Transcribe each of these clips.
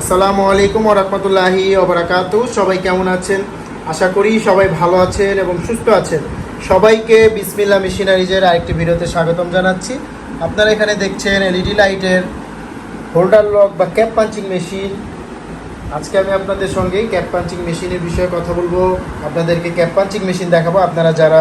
আসসালামু আলাইকুম ওরহমতুল্লাহি ওবরাকাতু সবাই কেমন আছেন? আশা করি সবাই ভালো আছেন এবং সুস্থ আছেন। সবাইকে বিসমিল্লা মেশিনারিজের আরেকটি ভিডিওতে স্বাগতম জানাচ্ছি। আপনারা এখানে দেখছেন এলইডি লাইটের হোল্ডার লক বা ক্যাপ পাঞ্চিং মেশিন। আজকে আমি আপনাদের সঙ্গে ক্যাপ পাঞ্চিং মেশিনের বিষয়ে কথা বলব। আপনাদেরকে ক্যাপ পাঞ্চিং মেশিন দেখাবো। আপনারা যারা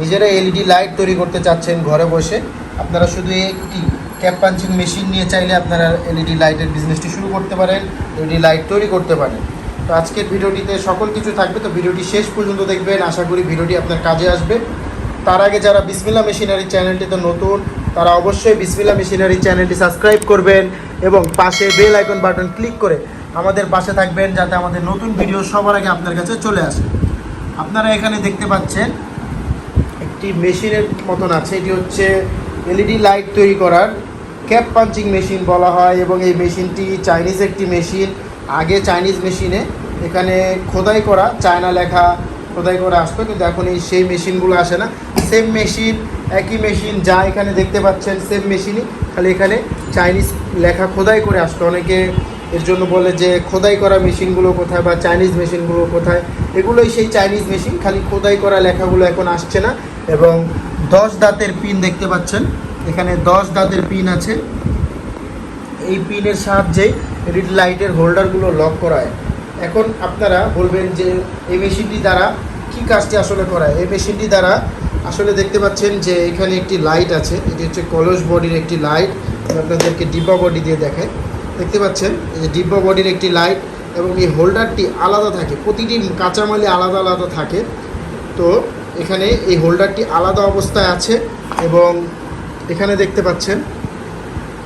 নিজেরা এলইডি লাইট তৈরি করতে চাচ্ছেন ঘরে বসে, আপনারা শুধু একটি ক্যাপ পাঞ্চিং মেশিন নিয়ে চাইলে আপনারা এলইডি লাইটের বিজনেসটি শুরু করতে পারেন এলইডি লাইট তৈরি করতে পারেন। তো আজকের ভিডিওটিতে সকল কিছু থাকবে, তো ভিডিওটি শেষ পর্যন্ত দেখবেন, আশা করি ভিডিওটি আপনার কাজে আসবে। তার আগে যারা বিসমিল্লা মেশিনারি চ্যানেলটিতে নতুন, তারা অবশ্যই বিসমিল্লা মেশিনারি চ্যানেলটি সাবস্ক্রাইব করবেন এবং পাশে বেল আইকন বাটন ক্লিক করে আমাদের পাশে থাকবেন, যাতে আমাদের নতুন ভিডিও সবার আগে আপনার কাছে চলে আসে। আপনারা এখানে দেখতে পাচ্ছেন, একটি মেশিনের মতন আছে, এটি হচ্ছে এলইডি লাইট তৈরি করার ক্যাপ পাঞ্চিং মেশিন বলা হয় এবং এই মেশিনটি চাইনিজ একটি মেশিন। আগে চাইনিজ মেশিনে এখানে খোদাই করা, চায়না লেখা খোদাই করা আসতো, কিন্তু এখন এই সেই মেশিনগুলো আসে না। সেম মেশিন, একই মেশিন, যা এখানে দেখতে পাচ্ছেন, সেম মেশিনই। খালি এখানে চাইনিজ লেখা খোদাই করে আসতো। অনেকে এর জন্য বলে যে খোদাই করা মেশিনগুলো কোথায় বা চাইনিজ মেশিনগুলো কোথায়। এগুলোই সেই চাইনিজ মেশিন, খালি খোদাই করা লেখাগুলো এখন আসছে না। এবং দশ দাঁতের পিন দেখতে পাচ্ছেন। এখানে দশ দাঁতের পিন আছে। এই পিনের সাহায্যে রিড লাইটের হোল্ডারগুলো লক করায়। এখন আপনারা বলবেন যে এই মেশিনটি দ্বারা কী কাজটি আসলে করায়? এই মেশিনটি দ্বারা আসলে দেখতে পাচ্ছেন যে এখানে একটি লাইট আছে। এটি হচ্ছে কলস বডির একটি লাইট আপনাদেরকে ডিব্বা বডি দিয়ে দেখায় দেখতে পাচ্ছেন? এই যে ডিব্বা বডির একটি লাইট এবং এই হোল্ডারটি আলাদা থাকে। প্রতিটি কাঁচামালে আলাদা আলাদা থাকে। তো এখানে এই হোল্ডারটি আলাদা অবস্থায় আছে এবং এখানে দেখতে পাচ্ছেন,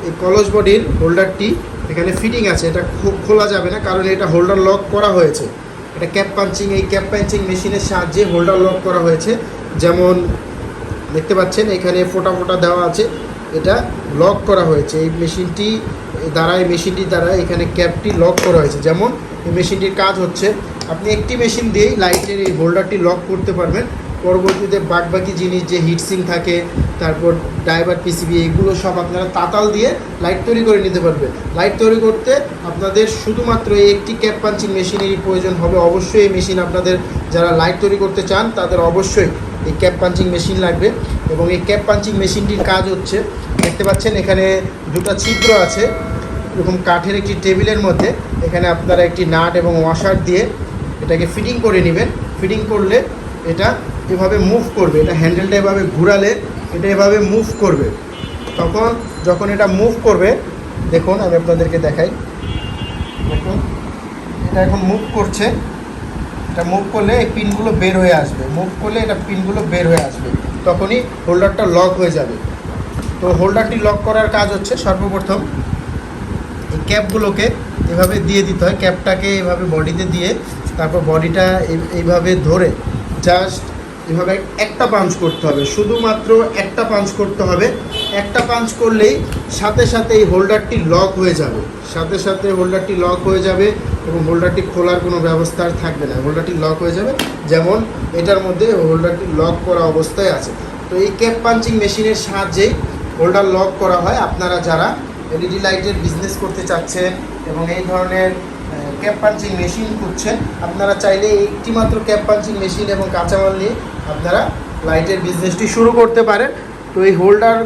এই কলস বডির হোল্ডারটি এখানে ফিটিং আছে, এটা খোলা যাবে না, কারণ এটা হোল্ডার লক করা হয়েছে। এটা ক্যাপ পাঞ্চিং, এই ক্যাপ পাঞ্চিং মেশিনের সাহায্যে হোল্ডার লক করা হয়েছে। যেমন দেখতে পাচ্ছেন, এখানে ফোটা ফোটা দেওয়া আছে, এটা লক করা হয়েছে। এই মেশিনটি দ্বারা, এই মেশিনটির দ্বারা এখানে ক্যাপটি লক করা হয়েছে। যেমন, এই মেশিনটির কাজ হচ্ছে, আপনি একটি মেশিন দিয়েই লাইটের এই হোল্ডারটি লক করতে পারবেন। পরবর্তীতে বাদবাকি জিনিস, যে হিটসিং থাকে, তারপর ড্রাইভার পিসিবি এগুলো সব আপনারা তাতাল দিয়ে লাইট তৈরি করে নিতে পারবে। লাইট তৈরি করতে আপনাদের শুধুমাত্র এই একটি ক্যাপ পাঞ্চিং মেশিনেরই প্রয়োজন হবে। অবশ্যই এই মেশিন আপনাদের যারা লাইট তৈরি করতে চান, তাদের অবশ্যই এই ক্যাপ পাঞ্চিং মেশিন লাগবে। এবং এই ক্যাপ পাঞ্চিং মেশিনটির কাজ হচ্ছে, দেখতে পাচ্ছেন এখানে দুটো ছিদ্র আছে, এরকম কাঠের একটি টেবিলের মধ্যে। এখানে আপনারা একটি নাট এবং ওয়াশার দিয়ে এটাকে ফিটিং করে নেবেন। ফিটিং করলে এটা এভাবে মুভ করবে, এটা হ্যান্ডেলটা এভাবে ঘুরালে এটা এভাবে মুভ করবে। তখন যখন এটা মুভ করবে, দেখুন আমি আপনাদেরকে দেখাই। দেখুন, এটা এখন মুভ করছে। এটা মুভ করলে এই পিনগুলো বের হয়ে আসবে। মুভ করলে এটা পিনগুলো বের হয়ে আসবে। তখনই হোল্ডারটা লক হয়ে যাবে। তো হোল্ডারটি লক করার কাজ হচ্ছে সর্বপ্রথম এই ক্যাপগুলোকে এভাবে দিয়ে দিতে হয়। ক্যাপটাকে এভাবে বডিতে দিয়ে, তারপর বডিটা এইভাবে ধরে জাস্ট এভাবে একটা পাঞ্চ করতে হবে। শুধুমাত্র একটা পাঞ্চ করতে হবে। একটা পাঞ্চ করলেই সাথে সাথে এই হোল্ডারটি লক হয়ে যাবে। সাথে সাথে হোল্ডারটি লক হয়ে যাবে এবং হোল্ডারটি খোলার কোনো ব্যবস্থা আর থাকবে না। হোল্ডারটি লক হয়ে যাবে। যেমন এটার মধ্যে হোল্ডারটি লক করা অবস্থায় আছে। তো এই ক্যাপ পাঞ্চিং মেশিনের সাহায্যেই হোল্ডার লক করা হয়। আপনারা যারা এলইডি লাইটের বিজনেস করতে চাচ্ছেন এবং এই ধরনের ক্যাপ পাঞ্চিং মেশিন খুঁজছেন, আপনারা চাইলে এই একটি মাত্র ক্যাপ পাঞ্চিং মেশিন এবং কাঁচামাল নিয়ে আপনারা লাইটের বিজনেসটি শুরু করতে পারেন। তো এই হোল্ডার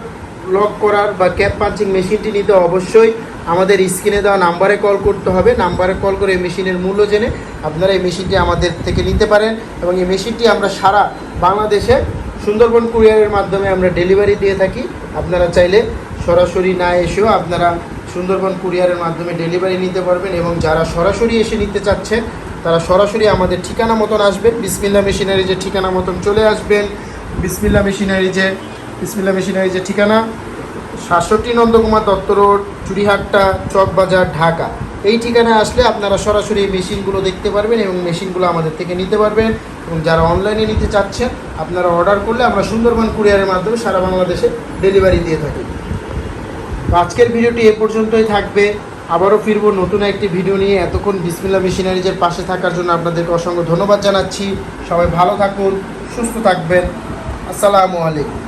লক করার বা ক্যাপ পাঞ্চিং মেশিনটি নিতে অবশ্যই আমাদের স্ক্রিনে দেওয়া নাম্বারে কল করতে হবে। নাম্বারে কল করে এই মেশিনের মূল্য জেনে আপনারা এই মেশিনটি আমাদের থেকে নিতে পারেন এবং এই মেশিনটি আমরা সারা বাংলাদেশে সুন্দরবন কুরিয়ারের মাধ্যমে আমরা ডেলিভারি দিয়ে থাকি। আপনারা চাইলে সরাসরি না এসেও আপনারা সুন্দরবন কুরিয়ারের মাধ্যমে ডেলিভারি নিতে পারবেন এবং যারা সরাসরি এসে নিতে চাচ্ছেন, তারা সরাসরি আমাদের ঠিকানা মতন আসবেন। বিসমিল্লা মেশিনারি যে ঠিকানা মতন চলে আসবেন। বিসমিল্লা মেশিনারি যে বিসমিল্লা মেশিনারি যে ঠিকানা, সাতষট্টি নন্দকুমার দত্ত রোড চুরিহাট্টা চকবাজার, ঢাকা। এই ঠিকানায় আসলে আপনারা সরাসরি এই মেশিনগুলো দেখতে পারবেন এবং মেশিনগুলো আমাদের থেকে নিতে পারবেন। এবং যারা অনলাইনে নিতে চাচ্ছেন, আপনারা অর্ডার করলে আমরা সুন্দরবন কুরিয়ারের মাধ্যমে সারা বাংলাদেশে ডেলিভারি দিয়ে থাকি। তো আজকের ভিডিওটি এ পর্যন্তই থাকবে। আবারও ফিরব নতুন একটি ভিডিও নিয়ে। এতক্ষণ বিসমিল্লা মেশিনারিজের পাশে থাকার জন্য আপনাদেরকে অসংখ্য ধন্যবাদ জানাচ্ছি। সবাই ভালো থাকুন, সুস্থ থাকবেন। আসসালামু আলাইকুম।